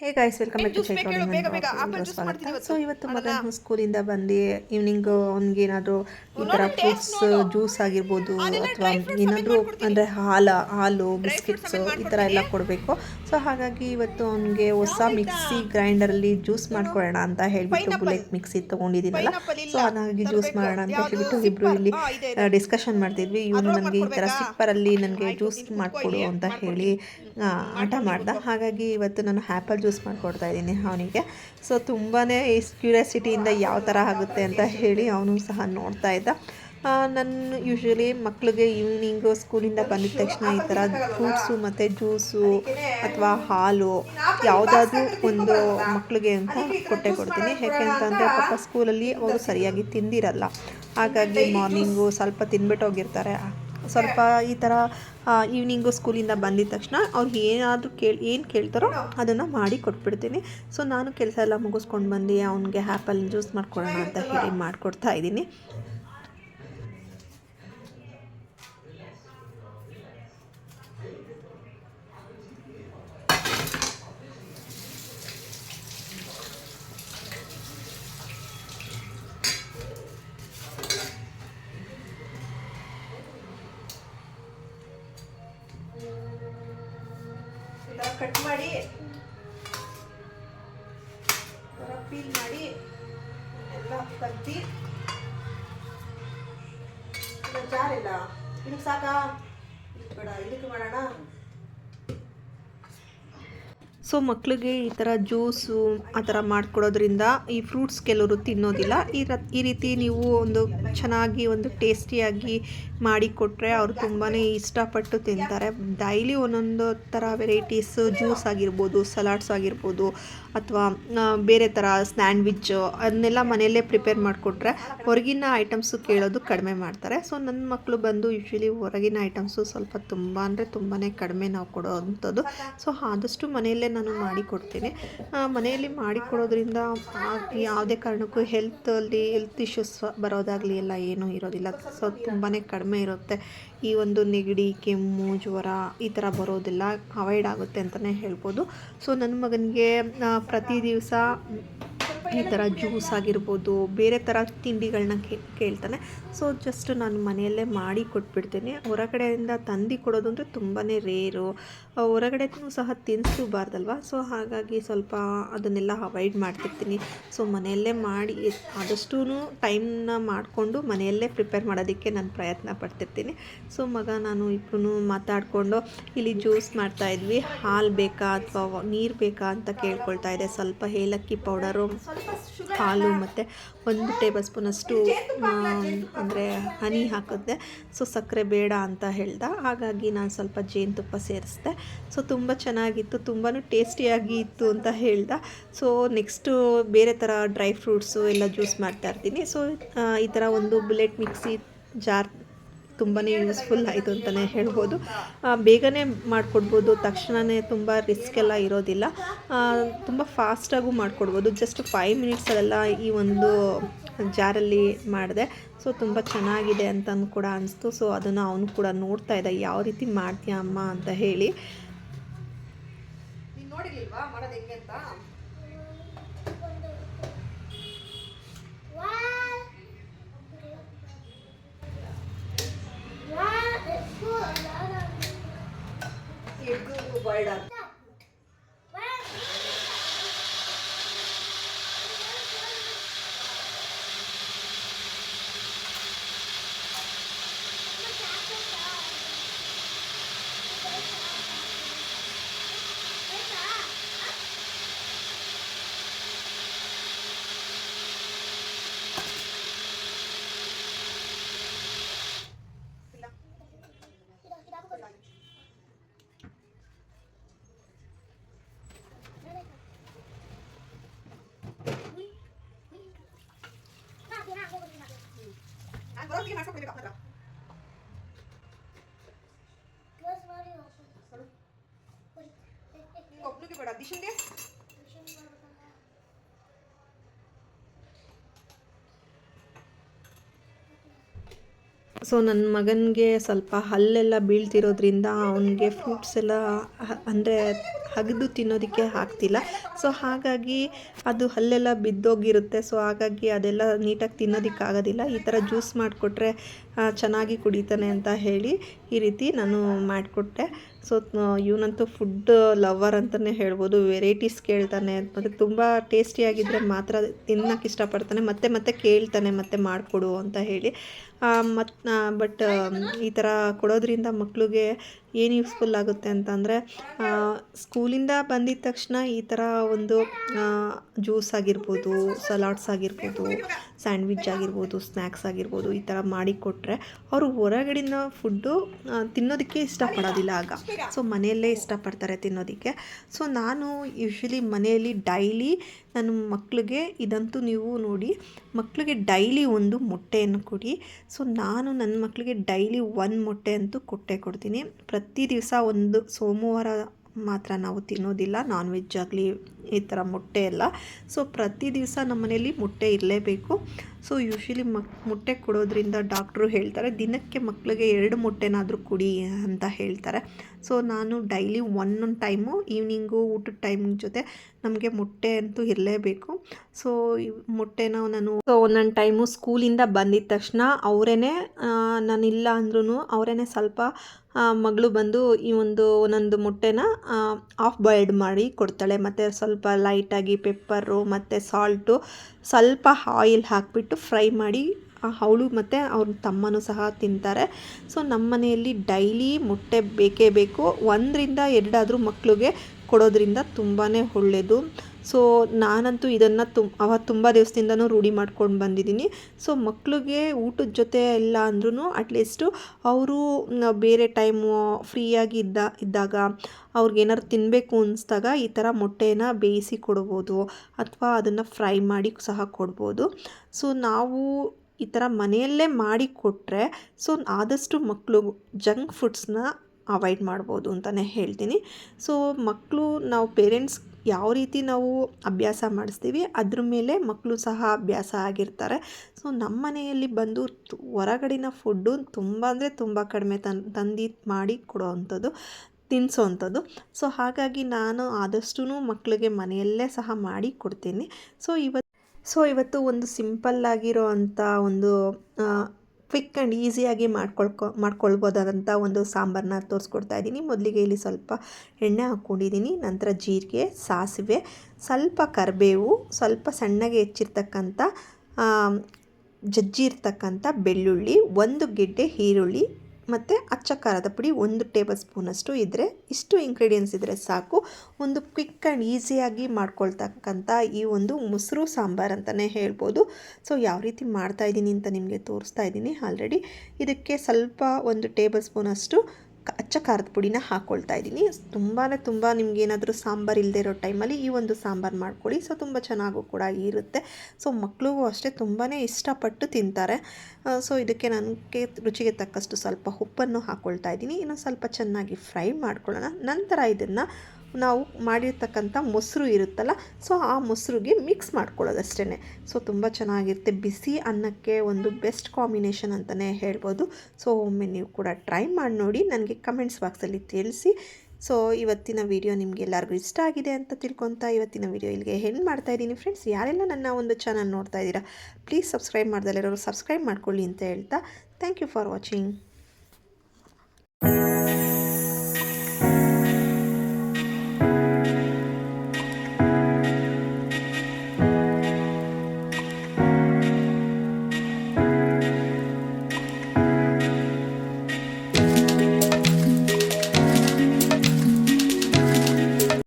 Hey guys welcome back to ಮಾಡ್ತೀನಿ so ಇವತ್ತು. ಮದನ್ ಮಗನ ಸ್ಕೂಲಿಂದ ಬಂದು ಈವ್ನಿಂಗ್ ಅವ್ನಿಗೆ ಏನಾದರೂ ಈ ಥರ ಫ್ರೂಟ್ಸ್ ಜ್ಯೂಸ್ ಆಗಿರ್ಬೋದು ಅಥವಾ ಏನಾದರೂ ಅಂದರೆ ಹಾಲು ಹಾಲು ಬಿಸ್ಕಿಟ್ಸು ಈ ಥರ ಎಲ್ಲ ಕೊಡಬೇಕು. ಸೊ ಹಾಗಾಗಿ ಇವತ್ತು ಅವನಿಗೆ ಹೊಸ ಮಿಕ್ಸಿ ಗ್ರೈಂಡರಲ್ಲಿ ಜ್ಯೂಸ್ ಮಾಡ್ಕೊಳ್ಳೋಣ ಅಂತ ಹೇಳಿಬಿಟ್ಟು ಬುಲೆಟ್ ಮಿಕ್ಸಿ ತೊಗೊಂಡಿದ್ದೀನಲ್ಲ. ಸೊ ಹಾಗಾಗಿ ಜ್ಯೂಸ್ ಮಾಡೋಣ ಅಂತ ಹೇಳಿಬಿಟ್ಟು ಇಬ್ಬರು ಇಲ್ಲಿ ಡಿಸ್ಕಷನ್ ಮಾಡ್ತಿದ್ವಿ. ಇವನು ನನಗೆ ಈ ಥರ ಸಿಪ್ಪರಲ್ಲಿ ನನಗೆ ಜ್ಯೂಸ್ ಮಾಡಿಕೊಡು ಅಂತ ಹೇಳಿ ಆಟ ಮಾಡ್ದ. ಹಾಗಾಗಿ ಇವತ್ತು ನಾನು ಆ್ಯಪಲ್ ಜ್ಯೂಸ್ ಮಾಡಿಕೊಡ್ತಾ ಇದ್ದೀನಿ ಅವನಿಗೆ. ಸೊ ತುಂಬಾ ಕ್ಯೂರಿಯಾಸಿಟಿಯಿಂದ ಯಾವ ಥರ ಆಗುತ್ತೆ ಅಂತ ಹೇಳಿ ಅವನು ಸಹ ನೋಡ್ತಾ ಇದ್ದ. ನಾನು ಯೂಶ್ವಲಿ ಮಕ್ಳಿಗೆ ಈವ್ನಿಂಗು ಸ್ಕೂಲಿಂದ ಬಂದಿದ ತಕ್ಷಣ ಈ ಥರ ಫ್ರೂಟ್ಸು ಮತ್ತು ಜ್ಯೂಸು ಅಥವಾ ಹಾಲು ಯಾವುದಾದ್ರೂ ಒಂದು ಮಕ್ಕಳಿಗೆ ಅಂತ ಕೊಟ್ಟೆ ಕೊಡ್ತೀನಿ. ಯಾಕೆ ಅಂತಂದರೆ ಪಾಪ ಸ್ಕೂಲಲ್ಲಿ ಅವರು ಸರಿಯಾಗಿ ತಿಂದಿರಲ್ಲ. ಹಾಗಾಗಿ ಮಾರ್ನಿಂಗು ಸ್ವಲ್ಪ ತಿನ್ಬಿಟ್ಟು ಹೋಗಿರ್ತಾರೆ. ಸ್ವಲ್ಪ ಈ ಥರ ಈವ್ನಿಂಗು ಸ್ಕೂಲಿಂದ ಬಂದಿದ ತಕ್ಷಣ ಅವ್ರು ಏನಾದರೂ ಕೇಳಿ ಏನು ಕೇಳ್ತಾರೋ ಅದನ್ನು ಮಾಡಿ ಕೊಟ್ಬಿಡ್ತೀನಿ. ಸೊ ನಾನು ಕೆಲಸ ಎಲ್ಲ ಮುಗಿಸ್ಕೊಂಡು ಬಂದು ಅವನಿಗೆ ಆ್ಯಪಲ್ ಜ್ಯೂಸ್ ಮಾಡ್ಕೊಡೋಣ ಅಂತ ಹೇಳಿ ಮಾಡಿಕೊಡ್ತಾ ಇದ್ದೀನಿ. ಕಟ್ ಮಾಡಿ. ಪೀಲ್ ಮಾಡಿ ಎಲ್ಲ ತೆಗ್ದು ಜಾರಿಲ್ಲ. ಇದಕ್ಕೆ ಸಾಕಾ? ಇದಕ್ಕೆ ಬೇಡ ಇದಕ್ಕೆ ಮಾಡೋಣ? ಸೊ ಮಕ್ಕಳಿಗೆ ಈ ಥರ ಜ್ಯೂಸು ಆ ಥರ ಮಾಡ್ಕೊಡೋದ್ರಿಂದ ಈ ಫ್ರೂಟ್ಸ್ ಕೆಲವರು ತಿನ್ನೋದಿಲ್ಲ. ಈ ರ, ಈ ರೀತಿ ನೀವು ಒಂದು ಚೆನ್ನಾಗಿ ಒಂದು ಟೇಸ್ಟಿಯಾಗಿ ಮಾಡಿಕೊಟ್ರೆ ಅವರು ತುಂಬಾ ಇಷ್ಟಪಟ್ಟು ತಿಂತಾರೆ. ಡೈಲಿ ಒಂದೊಂದು ಥರ ವೆರೈಟೀಸ್ ಜ್ಯೂಸ್ ಆಗಿರ್ಬೋದು, ಸಲಾಡ್ಸ್ ಆಗಿರ್ಬೋದು ಅಥವಾ ಬೇರೆ ಥರ ಸ್ಯಾಂಡ್ವಿಚ್ ಅದನ್ನೆಲ್ಲ ಮನೆಯಲ್ಲೇ ಪ್ರಿಪೇರ್ ಮಾಡಿಕೊಟ್ರೆ ಹೊರಗಿನ ಐಟಮ್ಸು ಕೇಳೋದು ಕಡಿಮೆ ಮಾಡ್ತಾರೆ. ಸೊ ನನ್ನ ಮಕ್ಕಳು ಬಂದು ಯೂಶ್ವಲಿ ಹೊರಗಿನ ಐಟಮ್ಸು ಸ್ವಲ್ಪ ತುಂಬ, ಅಂದರೆ ತುಂಬಾ ಕಡಿಮೆ ನಾವು ಕೊಡೋ ಅಂಥದ್ದು. ಸೊ, ಆದಷ್ಟು ಮನೆಯಲ್ಲೇ ನಾನು ಮಾಡಿಕೊಡ್ತೀನಿ ಮನೆಯಲ್ಲಿ ಮಾಡಿಕೊಡೋದ್ರಿಂದ ಯಾವುದೇ ಕಾರಣಕ್ಕೂ ಹೆಲ್ತಲ್ಲಿ ಹೆಲ್ತ್ ಇಶ್ಯೂಸ್ ಬರೋದಾಗಲಿ ಎಲ್ಲ ಏನೂ ಇರೋದಿಲ್ಲ. ಸೊ ತುಂಬಾ ಕಡಿಮೆ ಇರುತ್ತೆ. ಈ ಒಂದು ನೆಗಡಿ, ಕೆಮ್ಮು, ಜ್ವರ ಈ ಥರ ಬರೋದಿಲ್ಲ. ಅವಾಯ್ಡ್ ಆಗುತ್ತೆ ಅಂತಲೇ ಹೇಳ್ಬೋದು. ಸೊ ನನ್ನ ಮಗನಿಗೆ ಪ್ರತಿ ದಿವಸ ಈ ಥರ ಜ್ಯೂಸ್ ಆಗಿರ್ಬೋದು, ಬೇರೆ ಥರ ತಿಂಡಿಗಳನ್ನ ಕೇಳ್ತಾನೆ. ಸೊ ಜಸ್ಟ್ ನಾನು ಮನೆಯಲ್ಲೇ ಮಾಡಿ ಕೊಟ್ಬಿಡ್ತೀನಿ. ಹೊರಗಡೆಯಿಂದ ತಂದು ಕೊಡೋದು ಅಂದರೆ ತುಂಬಾ ರೇರು. ಹೊರಗಡೆನೂ ಸಹ ತಿನ್ನಿಸಬಾರ್ದಲ್ವ ಸೊ ಹಾಗಾಗಿ ಸ್ವಲ್ಪ ಅದನ್ನೆಲ್ಲ ಅವಾಯ್ಡ್ ಮಾಡ್ತಿರ್ತೀನಿ. ಸೊ ಮನೆಯಲ್ಲೇ ಮಾಡಿ ಆದಷ್ಟೂ ಟೈಮ್ನ ಮಾಡಿಕೊಂಡು ಮನೆಯಲ್ಲೇ ಪ್ರಿಪೇರ್ ಮಾಡೋದಕ್ಕೆ ನಾನು ಪ್ರಯತ್ನ ಪಡ್ತಿರ್ತೀನಿ. ಸೊ ಮಗ, ನಾನು ಇಬ್ಬರೂ ಮಾತಾಡಿಕೊಂಡು ಇಲ್ಲಿ ಜ್ಯೂಸ್ ಮಾಡ್ತಾಯಿದ್ವಿ ಹಾಲು ಬೇಕಾ ಅಥವಾ ನೀರು ಬೇಕಾ ಅಂತ ಕೇಳ್ಕೊಳ್ತಾ ಇದೆ. ಸ್ವಲ್ಪ ಏಲಕ್ಕಿ ಪೌಡರು ಹಾಲು ಮತ್ತು ಒಂದು ಟೇಬಲ್ ಸ್ಪೂನಷ್ಟು ಅಂದರೆ ಹನಿ ಹಾಕಿದ್ದೆ ಸೊ ಸಕ್ಕರೆ ಬೇಡ ಅಂತ ಹೇಳ್ದ. ಹಾಗಾಗಿ ನಾನು ಸ್ವಲ್ಪ ಜೇನುತುಪ್ಪ ಸೇರಿಸ್ದೆ. ಸೊ ತುಂಬ ಚೆನ್ನಾಗಿತ್ತು ತುಂಬಾ ಟೇಸ್ಟಿಯಾಗಿ ಇತ್ತು ಅಂತ ಹೇಳ್ದ. ಸೊ ನೆಕ್ಸ್ಟು ಬೇರೆ ಥರ ಡ್ರೈ ಫ್ರೂಟ್ಸು ಎಲ್ಲ ಜ್ಯೂಸ್ ಮಾಡ್ತಾ ಇರ್ತೀನಿ. ಸೊ ಈ ಥರ ಒಂದು ಬುಲೆಟ್ ಮಿಕ್ಸಿ ಜಾರ್ ತುಂಬಾ ಯೂಸ್ಫುಲ್ ಆಯಿತು ಅಂತಲೇ ಹೇಳ್ಬೋದು. ಬೇಗನೆ ಮಾಡಿಕೊಡ್ಬೋದು ತಕ್ಷಣವೇ ತುಂಬ ರಿಸ್ಕ್ ಎಲ್ಲ ಇರೋದಿಲ್ಲ. ತುಂಬ ಫಾಸ್ಟಾಗೂ ಮಾಡಿಕೊಡ್ಬೋದು. ಜಸ್ಟ್ ಫೈವ್ ಮಿನಿಟ್ಸಲ್ಲೆಲ್ಲ ಈ ಒಂದು ಜಾರಲ್ಲಿ ಮಾಡಿದೆ. ಸೊ ತುಂಬ ಚೆನ್ನಾಗಿದೆ ಅಂತಂದು ಕೂಡ ಅನಿಸ್ತು. ಸೊ ಅದನ್ನು ಅವನು ಕೂಡ ನೋಡ್ತಾ ಇದ್ದ. ಯಾವ ರೀತಿ ಮಾಡ್ತೀಯ ಅಮ್ಮ ಅಂತ ಹೇಳಿ. ನೋಡಿಲ್ವಾ ಮಾಡೋದು ಹೆಂಗೆ ಅಂತ? world up. Kapag yung mask ko, pwede ka ako na-drop. Close, Mario. Sorry. Wait. Koplo ke bada addition de so ನನ್ನ ಮಗನಿಗೆ ಸ್ವಲ್ಪ ಹಲ್ಲೆಲ್ಲ ಬೀಳ್ತಿರೋದ್ರಿಂದ ಅವನಿಗೆ ಫ್ರೂಟ್ಸ್ ಎಲ್ಲ ಅಂದರೆ ಹಗಿದು ತಿನ್ನೋದಕ್ಕೆ ಆಗ್ತಿಲ್ಲ. ಸೊ ಹಾಗಾಗಿ ಅದು ಹಲ್ಲೆಲ್ಲ ಬಿದ್ದೋಗಿರುತ್ತೆ. ಸೊ ಹಾಗಾಗಿ ಅದೆಲ್ಲ ನೀಟಾಗಿ ತಿನ್ನೋದಕ್ಕಾಗೋದಿಲ್ಲ ಈ ಥರ ಜ್ಯೂಸ್ ಮಾಡಿಕೊಟ್ರೆ ಚೆನ್ನಾಗಿ ಕುಡಿತಾನೆ ಅಂತ ಹೇಳಿ ಈ ರೀತಿ ನಾನು ಮಾಡಿಕೊಟ್ಟೆ. ಸೊ ಇವನಂತೂ ಫುಡ್ ಲವರ್ ಅಂತಲೇ ಹೇಳ್ಬೋದು. ವೆರೈಟೀಸ್ ಕೇಳ್ತಾನೆ. ಮತ್ತು ತುಂಬ ಟೇಸ್ಟಿಯಾಗಿದ್ದರೆ ಮಾತ್ರ ತಿನ್ನೋಕೆ ಇಷ್ಟಪಡ್ತಾನೆ. ಮತ್ತೆ ಮತ್ತೆ ಕೇಳ್ತಾನೆ, ಮತ್ತೆ ಮಾಡಿಕೊಡು ಅಂತ ಹೇಳಿ. ಮತ್ತು ಬಟ್ ಈ ಥರ ಕೊಡೋದ್ರಿಂದ ಮಕ್ಕಳಿಗೆ ಏನು ಯೂಸ್ಫುಲ್ ಆಗುತ್ತೆ ಅಂತಂದರೆ ಸ್ಕೂಲಿಂದ ಬಂದಿದ ತಕ್ಷಣ ಈ ಥರ ಒಂದು ಜ್ಯೂಸ್ ಆಗಿರ್ಬೋದು ಸಲಾಡ್ಸ್ ಆಗಿರ್ಬೋದು ಸ್ಯಾಂಡ್ವಿಚ್ ಆಗಿರ್ಬೋದು ಸ್ನ್ಯಾಕ್ಸ್ ಆಗಿರ್ಬೋದು ಈ ಥರ ಮಾಡಿಕೊಟ್ರೆ ಅವರು ಹೊರಗಡಿನ ಫುಡ್ಡು ತಿನ್ನೋದಕ್ಕೆ ಇಷ್ಟಪಡೋದಿಲ್ಲ ಆಗ. ಸೊ ಮನೆಯಲ್ಲೇ ಇಷ್ಟಪಡ್ತಾರೆ ತಿನ್ನೋದಕ್ಕೆ. ಸೊ ನಾನು ಯೂಶ್ವಲಿ ಮನೆಯಲ್ಲಿ ಡೈಲಿ ನನ್ನ ಮಕ್ಕಳಿಗೆ ಇದಂತೂ ನೀವು ನೋಡಿ ಮಕ್ಕಳಿಗೆ ಡೈಲಿ ಒಂದು ಮೊಟ್ಟೆಯನ್ನು ಕೊಡಿ. ಸೊ ನಾನು ನನ್ನ ಮಕ್ಕಳಿಗೆ ಡೈಲಿ ಒಂದು ಮೊಟ್ಟೆ ಅಂತೂ ಕೊಟ್ಟೆ ಕೊಡ್ತೀನಿ. ಪ್ರತಿ ದಿವಸ ಒಂದು ಸೋಮವಾರ ಮಾತ್ರ ನಾವು ತಿನ್ನೋದಿಲ್ಲ ನಾನ್ ವೆಜ್ ಆಗಲಿ ಈ ಥರ ಮೊಟ್ಟೆ ಎಲ್ಲ. ಸೊ ಪ್ರತಿ ದಿವಸ ನಮ್ಮ ಮನೇಲಿ ಮೊಟ್ಟೆ ಇರಲೇಬೇಕು. ಸೊ ಯೂಶ್ವಲಿ ಮಕ್, ಮೊಟ್ಟೆ ಕೊಡೋದ್ರಿಂದ ಡಾಕ್ಟ್ರು ಹೇಳ್ತಾರೆ, ದಿನಕ್ಕೆ ಮಕ್ಕಳಿಗೆ ಎರಡು ಮೊಟ್ಟೆನಾದರೂ ಕೊಡಿ ಅಂತ ಹೇಳ್ತಾರೆ. ಸೊ ನಾನು ಡೈಲಿ ಒಂದೊಂದು ಟೈಮು ಈವ್ನಿಂಗು ಊಟದ ಟೈಮ್ ಜೊತೆ ನಮಗೆ ಮೊಟ್ಟೆ ಅಂತೂ ಇರಲೇಬೇಕು. ಸೊ ಮೊಟ್ಟೆನ ನಾನು ಸೊ ಒಂದೊಂದು ಟೈಮು ಸ್ಕೂಲಿಂದ ಬಂದಿದ ತಕ್ಷಣ ಅವರೇ ನಾನಿಲ್ಲ ಅಂದ್ರೂ ಅವರೇ ಸ್ವಲ್ಪ ಮಗಳು ಬಂದು ಈ ಒಂದು, ಒಂದೊಂದು ಮೊಟ್ಟೆನ ಆಫ್ ಬಾಯ್ಲ್ಡ್ ಮಾಡಿ ಕೊಡ್ತಾಳೆ. ಮತ್ತು ಸ್ವಲ್ಪ ಲೈಟಾಗಿ ಪೆಪ್ಪರು ಮತ್ತು ಸಾಲ್ಟು ಸ್ವಲ್ಪ ಆಯಿಲ್ ಹಾಕಿಬಿಟ್ಟು ಫ್ರೈ ಮಾಡಿ ಅವಳು ಮತ್ತು ಅವ್ರ ತಮ್ಮನೂ ಸಹ ತಿಂತಾರೆ. ಸೊ ನಮ್ಮ ಮನೆಯಲ್ಲಿ ಡೈಲಿ ಮೊಟ್ಟೆ ಬೇಕೇ ಬೇಕು. ಒಂದರಿಂದ ಎರಡಾದರೂ ಮಕ್ಕಳಿಗೆ ಕೊಡೋದ್ರಿಂದ ತುಂಬಾ ಒಳ್ಳೆಯದು ಸೊ ನಾನಂತೂ ಇದನ್ನು ತುಮ್ ಅವ ತುಂಬ ದಿವಸದಿಂದನೂ ರೂಢಿ ಮಾಡ್ಕೊಂಡು ಬಂದಿದ್ದೀನಿ. ಸೊ ಮಕ್ಕಳಿಗೆ ಊಟದ ಜೊತೆ ಇಲ್ಲ ಅಂದ್ರೂ ಅಟ್ಲೀಸ್ಟು ಅವರು ಬೇರೆ ಟೈಮು ಫ್ರೀಯಾಗಿ ಇದ್ದ, ಇದ್ದಾಗ ಅವ್ರಿಗೇನಾದ್ರು ತಿನ್ನಬೇಕು ಅನಿಸ್ದಾಗ ಈ ಥರ ಮೊಟ್ಟೆನ ಬೇಯಿಸಿ ಕೊಡ್ಬೋದು ಅಥವಾ ಅದನ್ನು ಫ್ರೈ ಮಾಡಿ ಸಹ ಕೊಡ್ಬೋದು. ಸೊ ನಾವು ಈ ಥರ ಮನೆಯಲ್ಲೇ ಮಾಡಿ ಕೊಟ್ಟರೆ ಸೊ ಆದಷ್ಟು ಮಕ್ಕಳು ಜಂಕ್ ಫುಡ್ಸ್ನ ಅವಾಯ್ಡ್ ಮಾಡ್ಬೋದು ಅಂತಲೇ ಹೇಳ್ತೀನಿ. ಸೊ ಮಕ್ಕಳು ನಾವು ಪೇರೆಂಟ್ಸ್ ಯಾವ ರೀತಿ ನಾವು ಅಭ್ಯಾಸ ಮಾಡಿಸ್ತೀವಿ, ಅದ್ರ ಮೇಲೆ ಮಕ್ಕಳು ಸಹ ಅಭ್ಯಾಸ ಆಗಿರ್ತಾರೆ. ಸೊ ನಮ್ಮ ಮನೆಯಲ್ಲಿ ಬಂದು ಹೊರಗಡಿನ ಫುಡ್ಡು ತುಂಬ ಅಂದರೆ ತುಂಬ ಕಡಿಮೆ ತನ್, ತಂದು ಮಾಡಿ ಕೊಡೋ ಅಂಥದ್ದು ತಿನ್ನಿಸೋ ಅಂಥದ್ದು ಸೊ ಹಾಗಾಗಿ ನಾನು ಆದಷ್ಟು ಮಕ್ಕಳಿಗೆ ಮನೆಯಲ್ಲೇ ಸಹ ಮಾಡಿ ಕೊಡ್ತೀನಿ. ಸೊ ಇವತ್ತು ಸೊ ಇವತ್ತು ಒಂದು ಸಿಂಪಲ್ ಆಗಿರೋ ಅಂಥ ಒಂದು ಕ್ವಿಕ್ ಆ್ಯಂಡ್ ಈಸಿಯಾಗಿ ಮಾಡ್ಕೊಳ್ಕೊ ಮಾಡ್ಕೊಳ್ಬೋದಾದಂಥ ಒಂದು ಸಾಂಬಾರನ್ನ ತೋರಿಸ್ಕೊಡ್ತಾ ಇದ್ದೀನಿ. ಮೊದಲಿಗೆ ಇಲ್ಲಿ ಸ್ವಲ್ಪ ಎಣ್ಣೆ ಹಾಕ್ಕೊಂಡಿದ್ದೀನಿ, ನಂತರ ಜೀರಿಗೆ, ಸಾಸಿವೆ, ಸ್ವಲ್ಪ ಕರಿಬೇವು, ಸ್ವಲ್ಪ ಸಣ್ಣಗೆ ಹೆಚ್ಚಿರ್ತಕ್ಕಂಥ ಜಜ್ಜಿ ಜಜ್ಜಿರ್ತಕ್ಕಂಥ ಬೆಳ್ಳುಳ್ಳಿ, ಒಂದು ಗೆಡ್ಡೆ ಈರುಳ್ಳಿ ಮತ್ತು ಅಚ್ಚ ಖಾರದ ಪುಡಿ ಒಂದು ಟೇಬಲ್ ಸ್ಪೂನಷ್ಟು ಇದ್ದರೆ ಇಷ್ಟು ಇಂಗ್ರೀಡಿಯೆಂಟ್ಸ್ ಇದ್ದರೆ ಸಾಕು. ಒಂದು ಕ್ವಿಕ್ ಆ್ಯಂಡ್ ಈಸಿಯಾಗಿ ಮಾಡ್ಕೊಳ್ತಕ್ಕಂಥ ಈ ಒಂದು ಮೊಸರು ಸಾಂಬಾರು ಅಂತಲೇ ಹೇಳ್ಬೋದು. ಸೊ ಯಾವ ರೀತಿ ಮಾಡ್ತಾ ಇದ್ದೀನಿ ಅಂತ ನಿಮಗೆ ತೋರಿಸ್ತಾ ಇದ್ದೀನಿ ಆಲ್ರೆಡಿ ಇದಕ್ಕೆ ಸ್ವಲ್ಪ ಒಂದು ಟೇಬಲ್ ಸ್ಪೂನಷ್ಟು ಅಚ್ಚ ಖಾರದ ಪುಡಿನ ಹಾಕ್ಕೊಳ್ತಾ ಇದ್ದೀನಿ. ತುಂಬಾ ತುಂಬ ನಿಮ್ಗೆ ಏನಾದರೂ ಸಾಂಬಾರು ಇಲ್ಲದೆ ಇರೋ ಟೈಮಲ್ಲಿ ಈ ಒಂದು ಸಾಂಬಾರು ಮಾಡ್ಕೊಳ್ಳಿ. ಸೊ, ತುಂಬ ಚೆನ್ನಾಗೂ ಕೂಡ ಇರುತ್ತೆ. ಸೊ ಮಕ್ಕಳಿಗೂ ಅಷ್ಟೇ ತುಂಬಾ ಇಷ್ಟಪಟ್ಟು ತಿಂತಾರೆ. ಸೊ, ಇದಕ್ಕೆ ನನಗೆ ರುಚಿಗೆ ತಕ್ಕಷ್ಟು ಸ್ವಲ್ಪ ಉಪ್ಪನ್ನು ಹಾಕ್ಕೊಳ್ತಾ ಇದ್ದೀನಿ. ಇನ್ನು ಸ್ವಲ್ಪ ಚೆನ್ನಾಗಿ ಫ್ರೈ ಮಾಡ್ಕೊಳ್ಳೋಣ. ನಂತರ ಇದನ್ನು ನಾವು ಮಾಡಿರ್ತಕ್ಕಂಥ ಮೊಸರು ಇರುತ್ತಲ್ಲ, ಸೊ ಆ ಮೊಸರಿಗೆ ಮಿಕ್ಸ್ ಮಾಡ್ಕೊಳ್ಳೋದಷ್ಟೇ ಸೊ ತುಂಬ ಚೆನ್ನಾಗಿರುತ್ತೆ. ಬಿಸಿ ಅನ್ನಕ್ಕೆ ಒಂದು ಬೆಸ್ಟ್ ಕಾಂಬಿನೇಷನ್ ಅಂತಲೇ ಹೇಳ್ಬೋದು. ಸೊ ಒಮ್ಮೆ ನೀವು ಕೂಡ ಟ್ರೈ ಮಾಡಿ ನೋಡಿ, ನನಗೆ ಕಮೆಂಟ್ಸ್ ಬಾಕ್ಸಲ್ಲಿ ತಿಳಿಸಿ. ಸೊ ಇವತ್ತಿನ ವಿಡಿಯೋ ನಿಮಗೆ ಎಲ್ಲರಿಗೂ ಇಷ್ಟ ಆಗಿದೆ ಅಂತ ತಿಳ್ಕೊತಾ ಇವತ್ತಿನ ವಿಡಿಯೋ ಇಲ್ಲಿಗೆ ಹೆಣ್ಣು ಮಾಡ್ತಾ ಇದ್ದೀನಿ. ಫ್ರೆಂಡ್ಸ್ ಯಾರೆಲ್ಲ ನನ್ನ ಒಂದು ಚಾನಲ್ ನೋಡ್ತಾ ಇದ್ದೀರಾ ಪ್ಲೀಸ್ ಸಬ್ಸ್ಕ್ರೈಬ್ ಮಾಡ್ದಲ್ಲಿರೋರು ಸಬ್ಸ್ಕ್ರೈಬ್ ಮಾಡ್ಕೊಳ್ಳಿ ಅಂತ ಹೇಳ್ತಾ. Thank you for watching